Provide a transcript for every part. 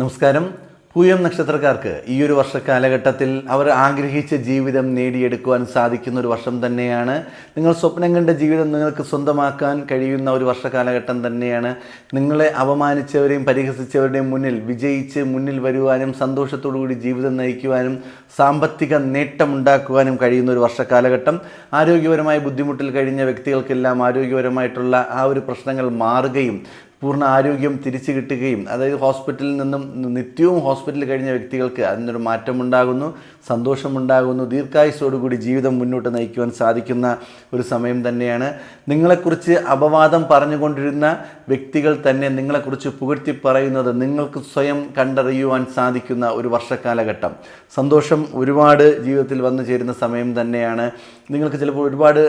നമസ്കാരം. പൂയം നക്ഷത്രക്കാർക്ക് ഈ ഒരു വർഷ കാലഘട്ടത്തിൽ അവർ ആഗ്രഹിച്ച ജീവിതം നേടിയെടുക്കുവാൻ സാധിക്കുന്ന ഒരു വർഷം തന്നെയാണ്. നിങ്ങൾ സ്വപ്നം കണ്ട ജീവിതം നിങ്ങൾക്ക് സ്വന്തമാക്കാൻ കഴിയുന്ന ഒരു വർഷ കാലഘട്ടം തന്നെയാണ്. നിങ്ങളെ അപമാനിച്ചവരെയും പരിഹസിച്ചവരുടെയും മുന്നിൽ വിജയിച്ച് മുന്നിൽ വരുവാനും സന്തോഷത്തോടു കൂടി ജീവിതം നയിക്കുവാനും സാമ്പത്തിക നേട്ടമുണ്ടാക്കുവാനും കഴിയുന്ന ഒരു വർഷ കാലഘട്ടം. ആരോഗ്യപരമായ ബുദ്ധിമുട്ടിൽ കഴിഞ്ഞ വ്യക്തികൾക്കെല്ലാം ആരോഗ്യപരമായിട്ടുള്ള ആ ഒരു പ്രശ്നങ്ങൾ മാറുകയും പൂർണ ആരോഗ്യം തിരിച്ചു കിട്ടുകയും അതായത് ഹോസ്പിറ്റലിൽ നിന്നും നിത്യവും ഹോസ്പിറ്റലിൽ കഴിഞ്ഞ വ്യക്തികൾക്ക് അതിനൊരു മാറ്റമുണ്ടാകുന്നു സന്തോഷമുണ്ടാകുന്നു ദീർഘായുസോടുകൂടി ജീവിതം മുന്നോട്ട് നയിക്കുവാൻ സാധിക്കുന്ന ഒരു സമയം തന്നെയാണ്. നിങ്ങളെക്കുറിച്ച് അപവാദം പറഞ്ഞുകൊണ്ടിരുന്ന വ്യക്തികൾ തന്നെ നിങ്ങളെക്കുറിച്ച് പുകഴ്ത്തി പറയുന്നത് നിങ്ങൾക്ക് സ്വയം കണ്ടറിയുവാൻ സാധിക്കുന്ന ഒരു വർഷക്കാലഘട്ടം സന്തോഷം ഒരുപാട് ജീവിതത്തിൽ വന്നു ചേരുന്ന സമയം തന്നെയാണ്. നിങ്ങൾക്ക് ചിലപ്പോൾ ഒരുപാട്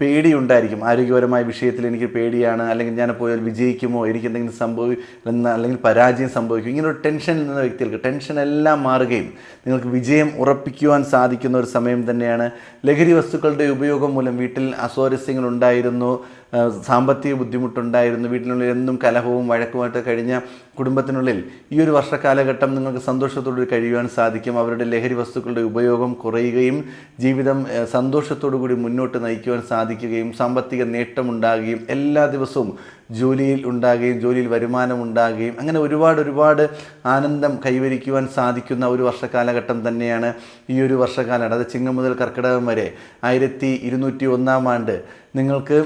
പേടിയുണ്ടായിരിക്കും. ആരോഗ്യപരമായ വിഷയത്തിൽ എനിക്ക് പേടിയാണ് അല്ലെങ്കിൽ ഞാൻ പോയാൽ വിജയിക്കുമോ എനിക്ക് എന്തെങ്കിലും സംഭവിക്കുന്ന അല്ലെങ്കിൽ പരാജയം സംഭവിക്കും. ഇങ്ങനെ ഒരു ടെൻഷൻ നിന്ന വ്യക്തികൾക്ക് ടെൻഷൻ എല്ലാം മാറുകയും നിങ്ങൾക്ക് വിജയം ഉറപ്പിക്കുവാൻ സാധിക്കുന്ന ഒരു സമയം തന്നെയാണ്. ലഹരി വസ്തുക്കളുടെ ഉപയോഗം മൂലം വീട്ടിൽ അസ്വാരസ്യങ്ങൾ ഉണ്ടായിരുന്നു. സാമ്പത്തിക ബുദ്ധിമുട്ടുണ്ടായിരുന്നു. വീട്ടിനുള്ളിൽ എന്നും കലഹവും വഴക്കുമായിട്ട് കഴിഞ്ഞ കുടുംബത്തിനുള്ളിൽ ഈ ഒരു വർഷക്കാലഘട്ടം നിങ്ങൾക്ക് സന്തോഷത്തോടെ കഴിയുവാൻ സാധിക്കും. അവരുടെ ലഹരി വസ്തുക്കളുടെ ഉപയോഗം കുറയുകയും ജീവിതം സന്തോഷത്തോടു കൂടി മുന്നോട്ട് നയിക്കുവാൻ സാധിക്കുകയും സാമ്പത്തിക നേട്ടമുണ്ടാകുകയും എല്ലാ ദിവസവും ജോലിയിൽ ഉണ്ടാകുകയും ജോലിയിൽ വരുമാനം ഉണ്ടാകുകയും അങ്ങനെ ഒരുപാട് ഒരുപാട് ആനന്ദം കൈവരിക്കുവാൻ സാധിക്കുന്ന ഒരു വർഷക്കാലഘട്ടം തന്നെയാണ് ഈ ഒരു വർഷക്കാലഘട്ടം അത് ചിങ്ങം മുതൽ കർക്കിടകം വരെ ആയിരത്തി ഇരുന്നൂറ്റി ഒന്നാം ആണ്ട് നിങ്ങൾക്ക്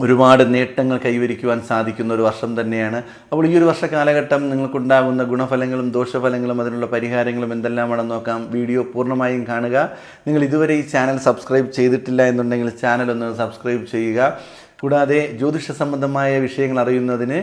ഒരുപാട് നേട്ടങ്ങൾ കൈവരിക്കുവാൻ സാധിക്കുന്ന ഒരു വർഷം തന്നെയാണ്. അപ്പോൾ ഈ ഒരു വർഷ കാലഘട്ടം നിങ്ങൾക്കുണ്ടാകുന്ന ഗുണഫലങ്ങളും ദോഷഫലങ്ങളും അതിനുള്ള പരിഹാരങ്ങളും എന്തെല്ലാമാണെന്ന് നോക്കാം. വീഡിയോ പൂർണമായും കാണുക. നിങ്ങൾ ഇതുവരെ ഈ ചാനൽ സബ്സ്ക്രൈബ് ചെയ്തിട്ടില്ല എന്നുണ്ടെങ്കിൽ ചാനൽ ഒന്ന് സബ്സ്ക്രൈബ് ചെയ്യുക. കൂടാതെ ജ്യോതിഷ സംബന്ധമായ വിഷയങ്ങൾ അറിയുന്നതിന്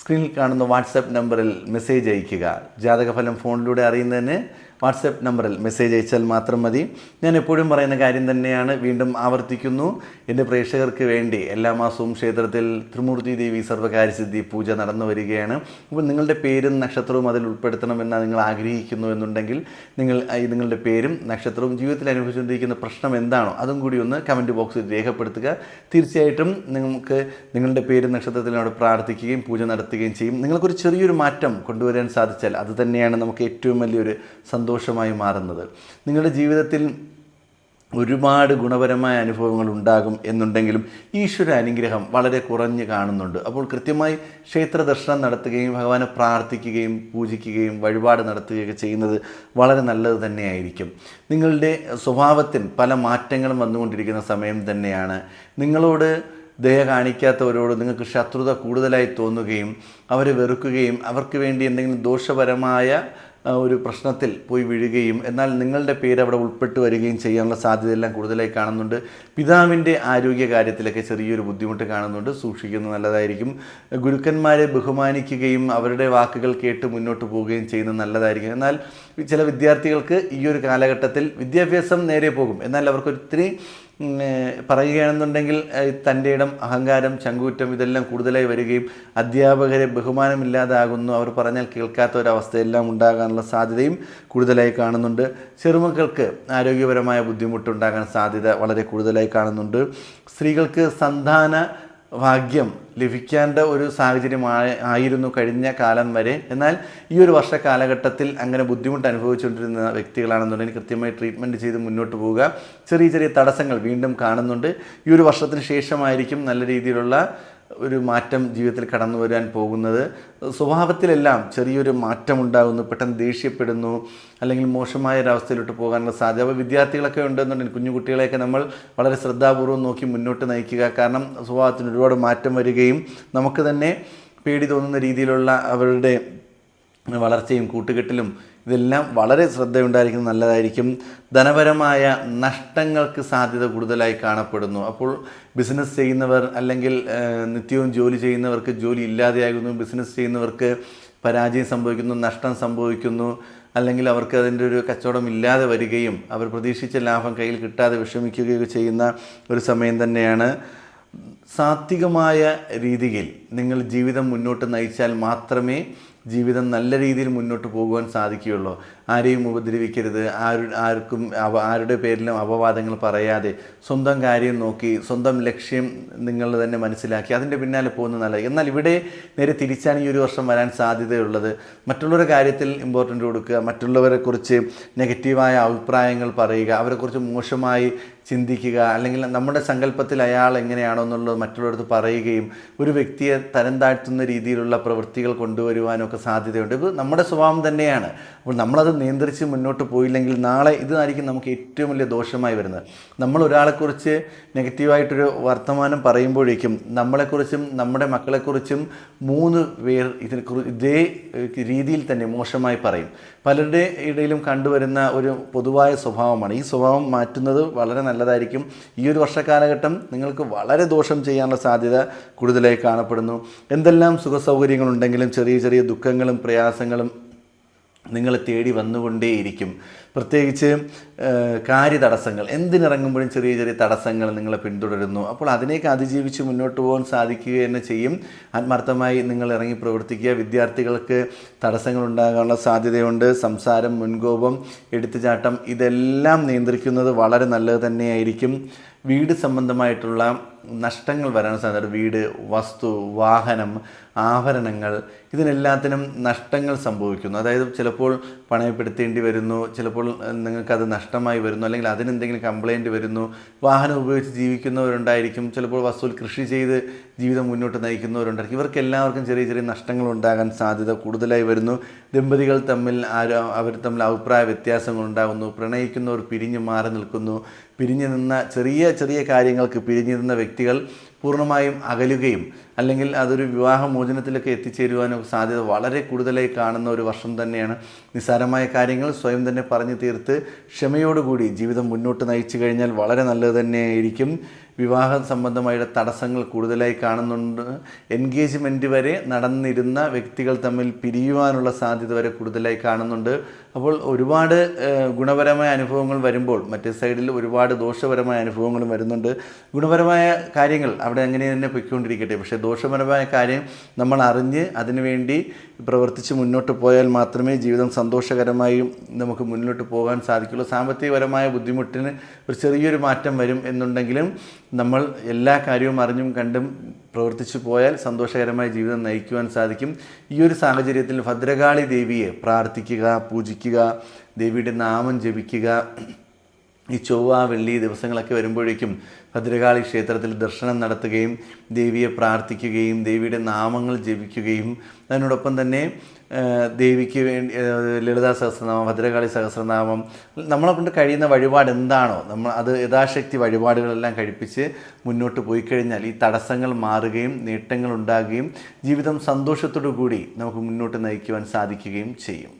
സ്ക്രീനിൽ കാണുന്ന വാട്സപ്പ് നമ്പറിൽ മെസ്സേജ് അയയ്ക്കുക. ജാതകഫലം ഫോണിലൂടെ അറിയുന്നതിന് വാട്സപ്പ് നമ്പറിൽ മെസ്സേജ് അയച്ചാൽ മാത്രം മതി. ഞാൻ എപ്പോഴും പറയുന്ന കാര്യം തന്നെയാണ്. വീണ്ടും ആവർത്തിക്കുന്നു. എന്റെ പ്രേക്ഷകർക്ക് വേണ്ടി എല്ലാ മാസവും ക്ഷേത്രത്തിൽ ത്രിമൂർത്തി ദേവി സർവകാര്യസിദ്ധി പൂജ നടന്നു വരികയാണ്. അപ്പോൾ നിങ്ങളുടെ പേരും നക്ഷത്രവും അതിൽ ഉൾപ്പെടുത്തണമെന്ന് നിങ്ങൾ ആഗ്രഹിക്കുന്നു എന്നുണ്ടെങ്കിൽ നിങ്ങൾ നിങ്ങളുടെ പേരും നക്ഷത്രവും ജീവിതത്തിൽ അനുഭവിച്ചുകൊണ്ടിരിക്കുന്ന പ്രശ്നം എന്താണോ അതും കൂടി ഒന്ന് കമന്റ് ബോക്സിൽ രേഖപ്പെടുത്തുക. തീർച്ചയായിട്ടും നിങ്ങൾക്ക് നിങ്ങളുടെ പേരും നക്ഷത്രത്തിനോട് പ്രാർത്ഥിക്കുകയും പൂജ നടത്തുകയും ചെയ്യും. നിങ്ങൾക്കൊരു ചെറിയൊരു മാറ്റം കൊണ്ടുവരാൻ സാധിച്ചാൽ അത് തന്നെയാണ് നമുക്ക് ഏറ്റവും വലിയൊരു സന്തോഷമായി മാറുന്നത്. നിങ്ങളുടെ ജീവിതത്തിൽ ഒരുപാട് ഗുണപരമായ അനുഭവങ്ങൾ ഉണ്ടാകും എന്നുണ്ടെങ്കിലും ഈശ്വര അനുഗ്രഹം വളരെ കുറഞ്ഞ് കാണുന്നുണ്ട്. അപ്പോൾ കൃത്യമായി ക്ഷേത്ര ദർശനം നടത്തുകയും ഭഗവാനെ പ്രാർത്ഥിക്കുകയും പൂജിക്കുകയും വഴിപാട് നടത്തുകയൊക്കെ ചെയ്യുന്നത് വളരെ നല്ലത് തന്നെയായിരിക്കും. നിങ്ങളുടെ സ്വഭാവത്തിൽ പല മാറ്റങ്ങളും വന്നുകൊണ്ടിരിക്കുന്ന സമയം തന്നെയാണ്. നിങ്ങളോട് ദയ കാണിക്കാത്തവരോട് നിങ്ങൾക്ക് ശത്രുത കൂടുതലായി തോന്നുകയും അവരെ വെറുക്കുകയും അവർക്ക് വേണ്ടി എന്തെങ്കിലും ദോഷപരമായ ഒരു പ്രശ്നത്തിൽ പോയി വീഴുകയും എന്നാൽ നിങ്ങളുടെ പേര് അവിടെ ഉൾപ്പെട്ട് വരികയും ചെയ്യാനുള്ള സാധ്യതയെല്ലാം കൂടുതലായി കാണുന്നുണ്ട്. പിതാവിന്റെ ആരോഗ്യ കാര്യത്തിലൊക്കെ ചെറിയൊരു ബുദ്ധിമുട്ട് കാണുന്നുണ്ട്. സൂക്ഷിക്കുന്നത് നല്ലതായിരിക്കും. ഗുരുക്കന്മാരെ ബഹുമാനിക്കുകയും അവരുടെ വാക്കുകൾ കേട്ട് മുന്നോട്ട് പോവുകയും ചെയ്യുന്നത് നല്ലതായിരിക്കും. എന്നാൽ ചില വിദ്യാർത്ഥികൾക്ക് ഈ ഒരു കാലഘട്ടത്തിൽ വിദ്യാഭ്യാസം നേരെ പോകും. എന്നാൽ അവർക്ക് ഒത്തിരി ഉം, ഏഹ്, പറയുകയാണെന്നുണ്ടെങ്കിൽ തന്റെ ഇടം അഹങ്കാരം ചങ്കൂറ്റം ഇതെല്ലാം കൂടുതലായി വരികയും അധ്യാപകരെ ബഹുമാനമില്ലാതാകുന്നു. അവർ പറഞ്ഞാൽ കേൾക്കാത്ത ഒരവസ്ഥയെല്ലാം ഉണ്ടാകാനുള്ള സാധ്യതയും കൂടുതലായി കാണുന്നുണ്ട്. ചെറുമക്കൾക്ക് ആരോഗ്യപരമായ ബുദ്ധിമുട്ടുണ്ടാകാൻ സാധ്യത വളരെ കൂടുതലായി കാണുന്നുണ്ട്. സ്ത്രീകൾക്ക് സന്താന ഭാഗ്യം ലഭിക്കേണ്ട ഒരു സാഹചര്യം ആയിരുന്നു കഴിഞ്ഞ കാലം വരെ. എന്നാൽ ഈ ഒരു വർഷ കാലഘട്ടത്തിൽ അങ്ങനെ ബുദ്ധിമുട്ട് അനുഭവിച്ചുകൊണ്ടിരുന്ന വ്യക്തികളാണെന്നുണ്ടെങ്കിൽ കൃത്യമായി ട്രീറ്റ്മെന്റ് ചെയ്ത് മുന്നോട്ട് പോവുക. ചെറിയ ചെറിയ തടസ്സങ്ങൾ വീണ്ടും കാണുന്നുണ്ട്. ഈ ഒരു വർഷത്തിന് ശേഷമായിരിക്കും നല്ല രീതിയിലുള്ള ഒരു മാറ്റം ജീവിതത്തിൽ കടന്നു വരാൻ പോകുന്നത്. സ്വഭാവത്തിലെല്ലാം ചെറിയൊരു മാറ്റം ഉണ്ടാകുന്നു പെട്ടെന്ന് ദേഷ്യപ്പെടുന്നു അല്ലെങ്കിൽ മോശമായ ഒരവസ്ഥയിലോട്ട് പോകാനുള്ള സാധ്യത. അപ്പോൾ വിദ്യാർത്ഥികളൊക്കെ ഉണ്ടെന്നുണ്ടെങ്കിൽ കുഞ്ഞു കുട്ടികളെയൊക്കെ നമ്മൾ വളരെ ശ്രദ്ധാപൂർവം നോക്കി മുന്നോട്ട് നയിക്കുക. കാരണം സ്വഭാവത്തിന് ഒരുപാട് മാറ്റം വരികയും നമുക്ക് തന്നെ പേടി തോന്നുന്ന രീതിയിലുള്ള അവരുടെ വളർച്ചയും കൂട്ടുകെട്ടിലും ഇതെല്ലാം വളരെ ശ്രദ്ധയുണ്ടായിരിക്കുന്നത് നല്ലതായിരിക്കും. ധനപരമായ നഷ്ടങ്ങൾക്ക് സാധ്യത കൂടുതലായി കാണപ്പെടുന്നു. അപ്പോൾ ബിസിനസ് ചെയ്യുന്നവർ അല്ലെങ്കിൽ നിത്യവും ജോലി ചെയ്യുന്നവർക്ക് ജോലി ഇല്ലാതെയാകുന്നു. ബിസിനസ് ചെയ്യുന്നവർക്ക് പരാജയം സംഭവിക്കുന്നു നഷ്ടം സംഭവിക്കുന്നു. അല്ലെങ്കിൽ അവർക്ക് അതിന്റെ ഒരു കച്ചവടം ഇല്ലാതെ വരികയും അവർ പ്രതീക്ഷിച്ച ലാഭം കയ്യിൽ കിട്ടാതെ വിഷമിക്കുകയോ ചെയ്യുന്ന ഒരു സമയം തന്നെയാണ്. സാത്വികമായ രീതിയിൽ നിങ്ങൾ ജീവിതം മുന്നോട്ട് നയിച്ചാൽ മാത്രമേ ജീവിതം നല്ല രീതിയിൽ മുന്നോട്ട് പോകുവാൻ സാധിക്കുകയുള്ളൂ. ആരെയും ഉപദ്രവിക്കരുത്. ആരു ആർക്കും അവ ആരുടെ പേരിലും അപവാദങ്ങൾ പറയാതെ സ്വന്തം കാര്യം നോക്കി സ്വന്തം ലക്ഷ്യം നിങ്ങൾ തന്നെ മനസ്സിലാക്കി അതിന്റെ പിന്നാലെ പോകുന്നത് നല്ലത്. എന്നാൽ ഇവിടെ നേരെ തിരിച്ചാണ് ഈ ഒരു വർഷം വരാൻ സാധ്യതയുള്ളത്. മറ്റുള്ളവരുടെ കാര്യത്തിൽ ഇമ്പോർട്ടന്റ് കൊടുക്കുക മറ്റുള്ളവരെക്കുറിച്ച് നെഗറ്റീവായ അഭിപ്രായങ്ങൾ പറയുക അവരെക്കുറിച്ച് മോശമായി ചിന്തിക്കുക അല്ലെങ്കിൽ നമ്മുടെ സങ്കല്പത്തിൽ അയാൾ എങ്ങനെയാണോ എന്നുള്ളത് മറ്റുള്ളവർക്ക് പറയുകയും ഒരു വ്യക്തിയെ തരം താഴ്ത്തുന്ന രീതിയിലുള്ള പ്രവൃത്തികൾ കൊണ്ടുവരുവാനൊക്കെ സാധ്യതയുണ്ട്. ഇത് നമ്മുടെ സ്വഭാവം തന്നെയാണ്. അപ്പോൾ നമ്മളത് നിയന്ത്രിച്ച് മുന്നോട്ട് പോയില്ലെങ്കിൽ നാളെ ഇതായിരിക്കും നമുക്ക് ഏറ്റവും വലിയ ദോഷമായി വരുന്നത്. നമ്മൾ ഒരാളെക്കുറിച്ച് നെഗറ്റീവായിട്ടൊരു വർത്തമാനം പറയുമ്പോഴേക്കും നമ്മളെക്കുറിച്ചും നമ്മുടെ മക്കളെക്കുറിച്ചും മൂന്ന് പേർ ഇതിനെ ഇതേ രീതിയിൽ തന്നെ മോശമായി പറയും. പലരുടെ ഇടയിലും കണ്ടുവരുന്ന ഒരു പൊതുവായ സ്വഭാവമാണ്. ഈ സ്വഭാവം മാറ്റുന്നത് വളരെ നല്ലതായിരിക്കും. ഈ ഒരു വർഷക്കാലഘട്ടം നിങ്ങൾക്ക് വളരെ ദോഷം ചെയ്യാനുള്ള സാധ്യത കൂടുതലായി കാണപ്പെടുന്നു. എന്തെല്ലാം സുഖസൗകര്യങ്ങളുണ്ടെങ്കിലും ചെറിയ ചെറിയ ദുഃഖങ്ങളും പ്രയാസങ്ങളും നിങ്ങളെ തേടി വന്നുകൊണ്ടേയിരിക്കും. പ്രത്യേകിച്ച് കാര്യതടസ്സങ്ങൾ. എന്തിനിറങ്ങുമ്പോഴും ചെറിയ ചെറിയ തടസ്സങ്ങൾ നിങ്ങളെ പിന്തുടരുന്നു. അപ്പോൾ അതിനേക്ക് അതിജീവിച്ച് മുന്നോട്ട് പോകാൻ സാധിക്കുക തന്നെ ചെയ്യും. ആത്മാർത്ഥമായി നിങ്ങൾ ഇറങ്ങി പ്രവർത്തിക്കുക. വിദ്യാർത്ഥികൾക്ക് തടസ്സങ്ങൾ ഉണ്ടാകാനുള്ള സാധ്യതയുണ്ട്. സംസാരം മുൻകോപം എടുത്തുചാട്ടം ഇതെല്ലാം നിയന്ത്രിക്കുന്നത് വളരെ നല്ലത് തന്നെയായിരിക്കും. വീട് സംബന്ധമായിട്ടുള്ള നഷ്ടങ്ങൾ വരാൻ സാധ്യത വീട് വസ്തു വാഹനം ആഭരണങ്ങൾ ഇതിനെല്ലാത്തിനും നഷ്ടങ്ങൾ സംഭവിക്കുന്നു. അതായത് ചിലപ്പോൾ പണയപ്പെടുത്തേണ്ടി വരുന്നു ചിലപ്പോൾ നിങ്ങൾക്കത് നഷ്ടമായി വരുന്നു അല്ലെങ്കിൽ അതിനെന്തെങ്കിലും കംപ്ലൈന്റ് വരുന്നു. വാഹനം ഉപയോഗിച്ച് ജീവിക്കുന്നവരുണ്ടായിരിക്കും ചിലപ്പോൾ വസ്തുവിൽ കൃഷി ചെയ്ത് ജീവിതം മുന്നോട്ട് നയിക്കുന്നവരുണ്ട് ഇവർക്ക് എല്ലാവർക്കും ചെറിയ ചെറിയ നഷ്ടങ്ങൾ ഉണ്ടാകാൻ സാധ്യത കൂടുതലായി വരുന്നു. ദമ്പതികൾ തമ്മിൽ ആരോ അവർ തമ്മിൽ അഭിപ്രായ വ്യത്യാസങ്ങൾ ഉണ്ടാകുന്നു പ്രണയിക്കുന്നവർ പിരിഞ്ഞു മാറി നിൽക്കുന്നു. പിരിഞ്ഞു നിന്ന ചെറിയ ചെറിയ കാര്യങ്ങൾക്ക് പിരിഞ്ഞു നിന്ന വ്യക്തികൾ പൂർണമായും അകലുകയും അല്ലെങ്കിൽ അതൊരു വിവാഹമോചനത്തിലൊക്കെ എത്തിച്ചേരുവാനും സാധ്യത വളരെ കൂടുതലായി കാണുന്ന ഒരു വർഷം തന്നെയാണ്. നിസ്സാരമായ കാര്യങ്ങൾ സ്വയം തന്നെ പറഞ്ഞു തീർത്ത് ക്ഷമയോടുകൂടി ജീവിതം മുന്നോട്ട് നയിച്ചു കഴിഞ്ഞാൽ വളരെ നല്ലത് തന്നെയായിരിക്കും. വിവാഹ സംബന്ധമായ തടസ്സങ്ങൾ കൂടുതലായി കാണുന്നുണ്ട്. എൻഗേജ്മെന്റ് വരെ നടന്നിരുന്ന വ്യക്തികൾ തമ്മിൽ പിരിയുവാനുള്ള സാധ്യത വരെ കൂടുതലായി കാണുന്നുണ്ട്. അപ്പോൾ ഒരുപാട് ഗുണപരമായ അനുഭവങ്ങൾ വരുമ്പോൾ മറ്റേ സൈഡിൽ ഒരുപാട് ദോഷപരമായ അനുഭവങ്ങളും വരുന്നുണ്ട്. ഗുണപരമായ കാര്യങ്ങൾ അവിടെ അങ്ങനെ തന്നെ പൊയ്ക്കൊണ്ടിരിക്കട്ടെ. പക്ഷേ ദോഷപരമായ കാര്യം നമ്മൾ അറിഞ്ഞ് അതിനുവേണ്ടി പ്രവർത്തിച്ച് മുന്നോട്ട് പോയാൽ മാത്രമേ ജീവിതം സന്തോഷകരമായും നമുക്ക് മുന്നോട്ട് പോകാൻ സാധിക്കുള്ളൂ. സാമ്പത്തികപരമായ ബുദ്ധിമുട്ടിന് ഒരു ചെറിയൊരു മാറ്റം വരും എന്നുണ്ടെങ്കിലും നമ്മൾ എല്ലാ കാര്യവും അറിഞ്ഞും കണ്ടും പ്രവർത്തിച്ചു പോയാൽ സന്തോഷകരമായ ജീവിതം നയിക്കുവാൻ സാധിക്കും. ഈ ഒരു സാഹചര്യത്തിൽ ഭദ്രകാളി ദേവിയെ പ്രാർത്ഥിക്കുക പൂജിക്കുക ദേവിയുടെ നാമം ജപിക്കുക. ഈ ചൊവ്വ വെള്ളി ദിവസങ്ങളൊക്കെ വരുമ്പോഴേക്കും ഭദ്രകാളി ക്ഷേത്രത്തിൽ ദർശനം നടത്തുകയും ദേവിയെ പ്രാർത്ഥിക്കുകയും ദേവിയുടെ നാമങ്ങൾ ജപിക്കുകയും അതിനോടൊപ്പം തന്നെ ദേവിക്ക് വേണ്ടി ലളിതാ സഹസ്രനാമം ഭദ്രകാളി സഹസ്രനാമം നമ്മളെ കൊണ്ട് കഴിയുന്ന വഴിപാട് എന്താണോ നമ്മൾ അത് യഥാശക്തി വഴിപാടുകളെല്ലാം കഴിപ്പിച്ച് മുന്നോട്ട് പോയി കഴിഞ്ഞാൽ ഈ തടസ്സങ്ങൾ മാറുകയും നേട്ടങ്ങൾ ഉണ്ടാകുകയും ജീവിതം സന്തോഷത്തോടു കൂടി നമുക്ക് മുന്നോട്ട് നയിക്കുവാൻ സാധിക്കുകയും ചെയ്യും.